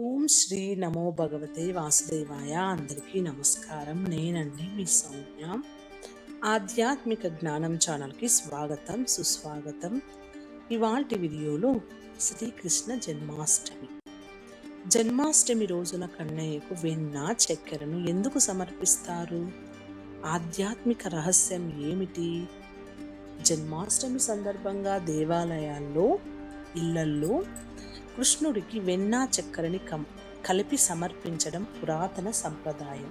ఓం శ్రీ నమో భగవతే వాసుదేవాయ. అందరికీ నమస్కారం. నేనండి మీ సౌమ్య. ఆధ్యాత్మిక జ్ఞానం ఛానల్కి స్వాగతం సుస్వాగతం. ఇవాల్టి వీడియోలో శ్రీకృష్ణ జన్మాష్టమి. జన్మాష్టమి రోజున కన్నయ్యకు వెన్న చక్కెరను ఎందుకు సమర్పిస్తారు? ఆధ్యాత్మిక రహస్యం ఏమిటి? జన్మాష్టమి సందర్భంగా దేవాలయాల్లో ఇళ్ళల్లో కృష్ణుడికి వెన్న చక్కెరని కం కలిపి సమర్పించడం పురాతన సంప్రదాయం.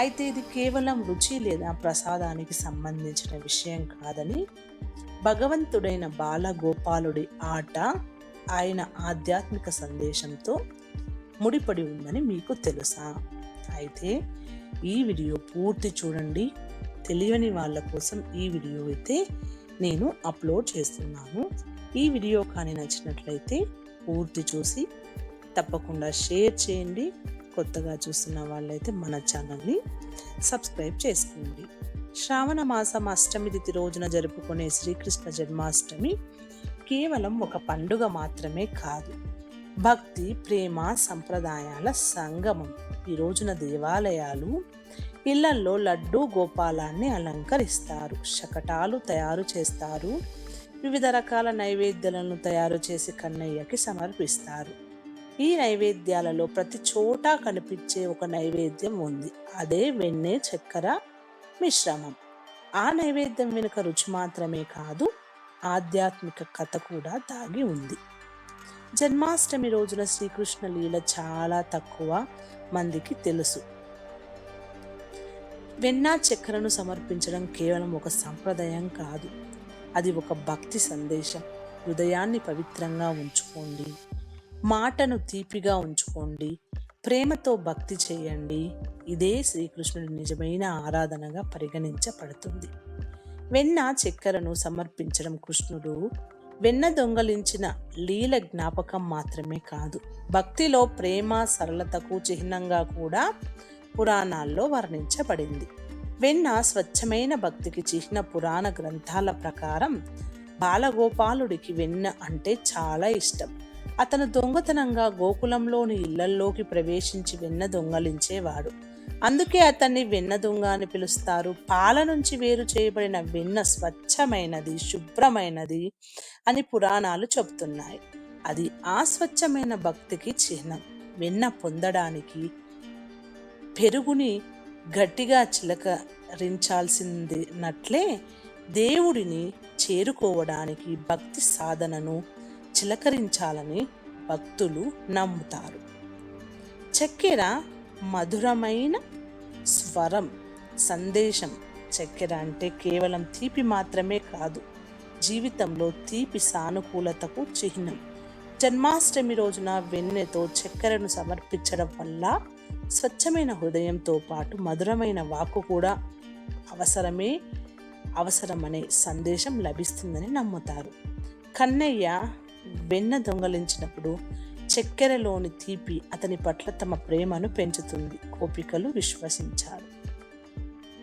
అయితే ఇది కేవలం రుచి లేదా ప్రసాదానికి సంబంధించిన విషయం కాదని భగవంతుడైన బాలగోపాలుడి ఆట ఆయన ఆధ్యాత్మిక సందేశంతో ముడిపడి ఉందని మీకు తెలుసా? అయితే ఈ వీడియో పూర్తి చూడండి. తెలియని వాళ్ళ కోసం ఈ వీడియో అయితే నేను అప్లోడ్ చేస్తున్నాను. ఈ వీడియో కానీ నచ్చినట్లయితే పూర్తి చూసి తప్పకుండా షేర్ చేయండి. కొత్తగా చూస్తున్న వాళ్ళైతే మన ఛానల్ని సబ్స్క్రైబ్ చేసుకోండి. శ్రావణ మాసం అష్టమి తిథి రోజున జరుపుకునే శ్రీకృష్ణ జన్మాష్టమి కేవలం ఒక పండుగ మాత్రమే కాదు. భక్తి ప్రేమ సంప్రదాయాల సంగమం. ఈ రోజున దేవాలయాలు ఇళ్ళల్లో లడ్డూ గోపాలాన్ని అలంకరిస్తారు. శకటాలు తయారు చేస్తారు. వివిధ రకాల నైవేద్యాలను తయారు చేసి కన్నయ్యకి సమర్పిస్తారు. ఈ నైవేద్యాలలో ప్రతి చోట కనిపించే ఒక నైవేద్యం ఉంది. అదే వెన్నె చక్కెర మిశ్రమం. ఆ నైవేద్యం వెనుక రుచి మాత్రమే కాదు ఆధ్యాత్మిక కథ కూడా దాగి ఉంది. జన్మాష్టమి రోజున శ్రీకృష్ణ లీల చాలా తక్కువ మందికి తెలుసు. వెన్న చక్కెరను సమర్పించడం కేవలం ఒక సంప్రదాయం కాదు. అది ఒక భక్తి సందేశం. హృదయాన్ని పవిత్రంగా ఉంచుకోండి. మాటను తీపిగా ఉంచుకోండి. ప్రేమతో భక్తి చేయండి. ఇదే శ్రీకృష్ణుడి నిజమైన ఆరాధనగా పరిగణించబడుతుంది. వెన్న చక్కెరను సమర్పించడం కృష్ణుడు. వెన్న దొంగలించిన లీల జ్ఞాపకం మాత్రమే కాదు. భక్తిలో ప్రేమ సరళతకు చిహ్నంగా కూడా పురాణాల్లో వర్ణించబడింది. వెన్న స్వచ్ఛమైన భక్తికి చిహ్న పురాణ గ్రంథాల ప్రకారం బాలగోపాలుడికి వెన్న అంటే చాలా ఇష్టం. అతను దొంగతనంగా గోకులంలోని ఇళ్ళల్లోకి ప్రవేశించి వెన్న దొంగలించేవాడు. అందుకే అతన్ని వెన్న దొంగ అని పిలుస్తారు. పాల నుంచి వేరు చేయబడిన వెన్న స్వచ్ఛమైనది శుభ్రమైనది అని పురాణాలు చెబుతున్నాయి. అది ఆ స్వచ్ఛమైన భక్తికి చిహ్నం. వెన్న పొందడానికి పెరుగుని గట్టిగా చిలకరించాల్సిందినట్లే దేవుడిని చేరుకోవడానికి భక్తి సాధనను చిలకరించాలని భక్తులు నమ్ముతారు. చక్కెర మధురమైన స్వరం సందేశం. చక్కెర అంటే కేవలం తీపి మాత్రమే కాదు జీవితంలో తీపి సానుకూలతకు చిహ్నం. జన్మాష్టమి రోజున వెన్నెతో చక్కెరను సమర్పించడం వల్ల స్వచ్ఛమైన హృదయంతో పాటు మధురమైన వాక్కు కూడా అవసరమే అవసరమనే సందేశం లభిస్తుందని నమ్ముతారు. కన్నయ్య వెన్న దొంగలించినప్పుడు చక్కెరలోని తీపి అతని పట్ల తమ ప్రేమను పెంచుతుంది. కోపికలు విశ్వసించారు.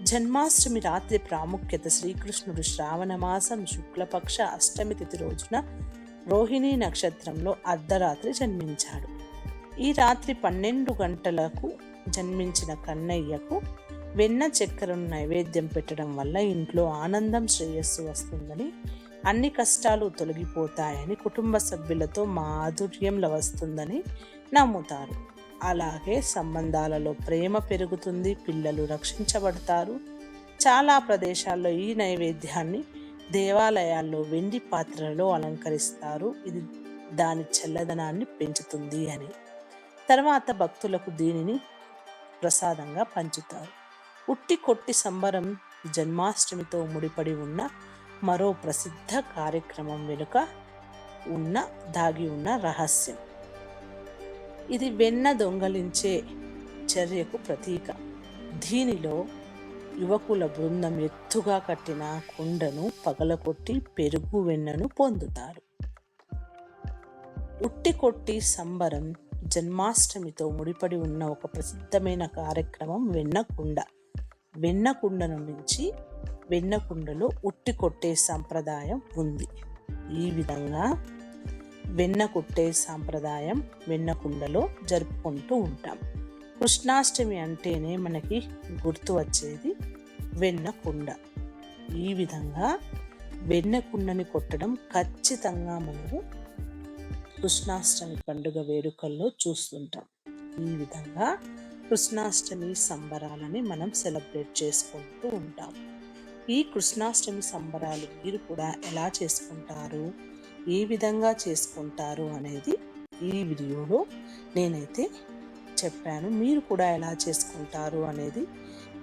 జన్మాష్టమి రాత్రి ప్రాముఖ్యత శ్రీకృష్ణుడు శ్రావణ మాసం శుక్లపక్ష అష్టమి తిథి రోజున రోహిణీ నక్షత్రంలో అర్ధరాత్రి జన్మించాడు. ఈ రాత్రి పన్నెండు గంటలకు జన్మించిన కన్నయ్యకు వెన్న చక్కెరను నైవేద్యం పెట్టడం వల్ల ఇంట్లో ఆనందం శ్రేయస్సు వస్తుందని అన్ని కష్టాలు తొలగిపోతాయని కుటుంబ సభ్యులతో మాధుర్యంలో వస్తుందని నమ్ముతారు. అలాగే సంబంధాలలో ప్రేమ పెరుగుతుంది పిల్లలు రక్షించబడతారు. చాలా ప్రదేశాల్లో ఈ నైవేద్యాన్ని దేవాలయాల్లో వెండి పాత్రలలో అలంకరిస్తారు. ఇది దాని చల్లదనాన్ని పెంచుతుంది అని. తర్వాత భక్తులకు దీనిని ప్రసాదంగా పంచుతారు. ఉట్టి కొట్టి సంబరం జన్మాష్టమితో ముడిపడి ఉన్న మరో ప్రసిద్ధ కార్యక్రమం వెనుక ఉన్న దాగి ఉన్న రహస్యం. ఇది వెన్న దొంగలించే చర్యకు ప్రతీక. దీనిలో యువకుల బృందం ఎత్తుగా కట్టిన కుండను పగలకొట్టి పెరుగు వెన్నను పొందుతారు. ఉట్టి కొట్టి సంబరం జన్మాష్టమితో ముడిపడి ఉన్న ఒక ప్రసిద్ధమైన కార్యక్రమం వెన్నకుండ. వెన్నకుండను నుంచి వెన్నకుండలో ఉట్టి కొట్టే సంప్రదాయం ఉంది. ఈ విధంగా వెన్న కొట్టే సాంప్రదాయం వెన్నకుండలో జరుపుకుంటూ ఉంటాం. కృష్ణాష్టమి అంటేనే మనకి గుర్తు వచ్చేది వెన్నకుండ. ఈ విధంగా వెన్నకుండని కొట్టడం ఖచ్చితంగా మనము కృష్ణాష్టమి పండుగ వేడుకల్లో చూస్తుంటాం. ఈ విధంగా కృష్ణాష్టమి సంబరాలని మనం సెలబ్రేట్ చేసుకుంటూ ఉంటాం. ఈ కృష్ణాష్టమి సంబరాలు మీరు కూడా ఎలా చేసుకుంటారు? ఏ విధంగా చేసుకుంటారు అనేది ఈ వీడియోలో నేనైతే చెప్పాను. మీరు కూడా ఎలా చేసుకుంటారు అనేది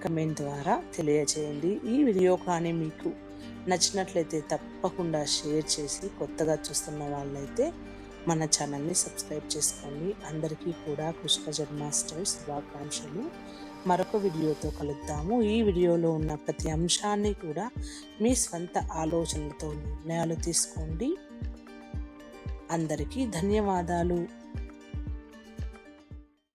కమెంట్ ద్వారా తెలియజేయండి. ఈ వీడియో కానీ మీకు నచ్చినట్లయితే తప్పకుండా షేర్ చేసి కొత్తగా చూస్తున్న వాళ్ళైతే మన ఛానల్ని సబ్స్క్రైబ్ చేసుకోండి. అందరికీ కూడా కృష్ణ జన్మాష్టమి శుభాకాంక్షలు. మరొక వీడియోతో కలుద్దాము. ఈ వీడియోలో ఉన్న ప్రతి అంశాన్ని కూడా మీ స్వంత ఆలోచనలతో నిర్ణయాలు తీసుకోండి. అందరికీ ధన్యవాదాలు.